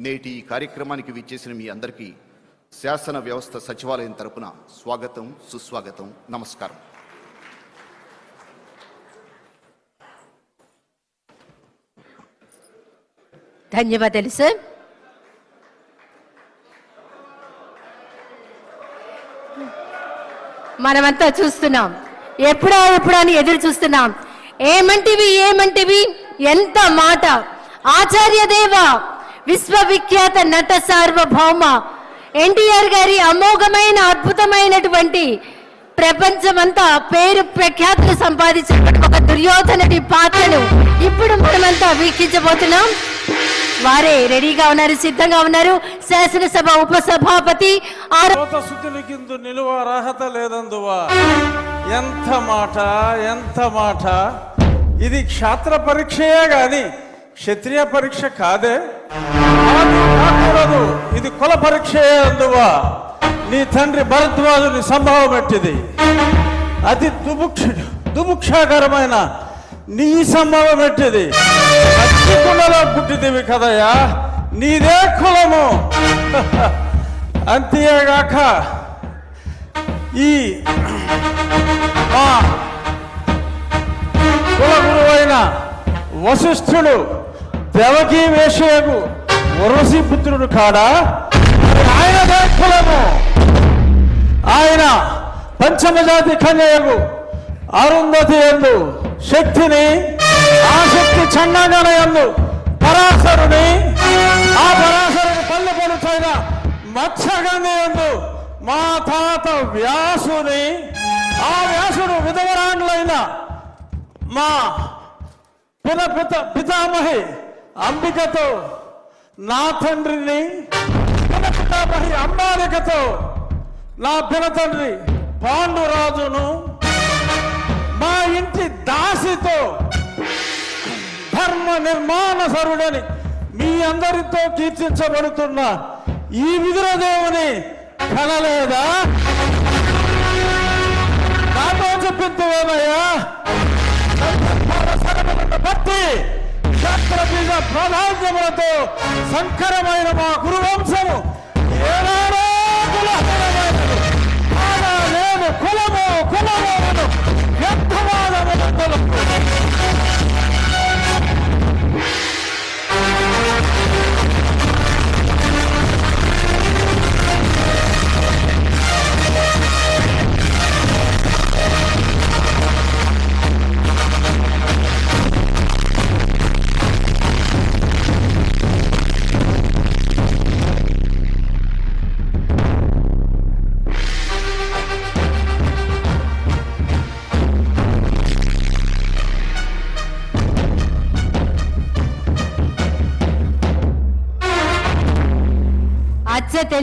నేటి ఈ కార్యక్రమానికి విచ్చేసిన మీ అందరికీ శాసన వ్యవస్థ సచివాలయం తరపున స్వాగతం సుస్వాగతం నమస్కారం. ధన్యవాదాలు సార్ మనమంతా చూస్తున్నాం. ఎప్పుడా ఎప్పుడా అని ఎదురు చూస్తున్నాం. ఏమంటివి ఏమంటివి? ఎంత మాట. ఆచార్య దేవా విశ్వవిఖ్యాత నట సార్వభౌమ. ఎన్టీఆర్ గారి అమోఘమైన అద్భుతమైనటువంటి ప్రపంచమంతా పేరు ప్రఖ్యాతులు సంపాదించినటువంటి ఒక దుర్యోధనటి పాత్రను ఇప్పుడు మనమంతా వీక్షించబోతున్నాం. వారే రెడీగా ఉన్నారు సిద్ధంగా ఉన్నారు. శాసనసభ ఉపసభాపతి ఆరో నిలువ అర్హత లేదందువా. ఎంత మాట ఎంత మాట. ఇది క్షాత్ర పరీక్షయే గాని క్షత్రియ పరీక్ష కాదే కాదు, కాకూడదు. ఇది కుల పరీక్ష అందువా. నీ తండ్రి భరద్వాజుని సంభవం పెట్టింది అతి దుభుక్ష దుభుక్షాకరమైన నీ సంభవం ఎట్టిది? కులలో పుట్టిదివి కదయ్యా. నీదే కులము. అంతేగాక ఈ మా కులగురువైన వశిష్ఠుడు దేవకీ వేషయకు వరసి పుత్రుడు కాడా? ఆయన ఆయనదే కులము? ఆయన పంచమజాతి కన్యకు అరుంధతి ఎందు శక్తిని ఆ శక్తి చండాగణ ఎందు పరాశరుని ఆ పరాశరుని పల్లె పలుచైన మత్స్యగంధి ఎందు మా తాత వ్యాసుని ఆ వ్యాసుడు విధవరాండ్లైన మా పిత పిత పితామహి అంబికతో నా తండ్రిని పిన అంబాలికతో నా పిన తండ్రి పాండురాజును మా ఇంటి దాసితో ధర్మ నిర్మాణ సరుడని మీ అందరితో కీర్తించబడుతున్న ఈ విదురదేవుని కనలేదా? ప్రాధాన్యములతో సంకరమైన మా గురువంశము. ఏనాడో Це те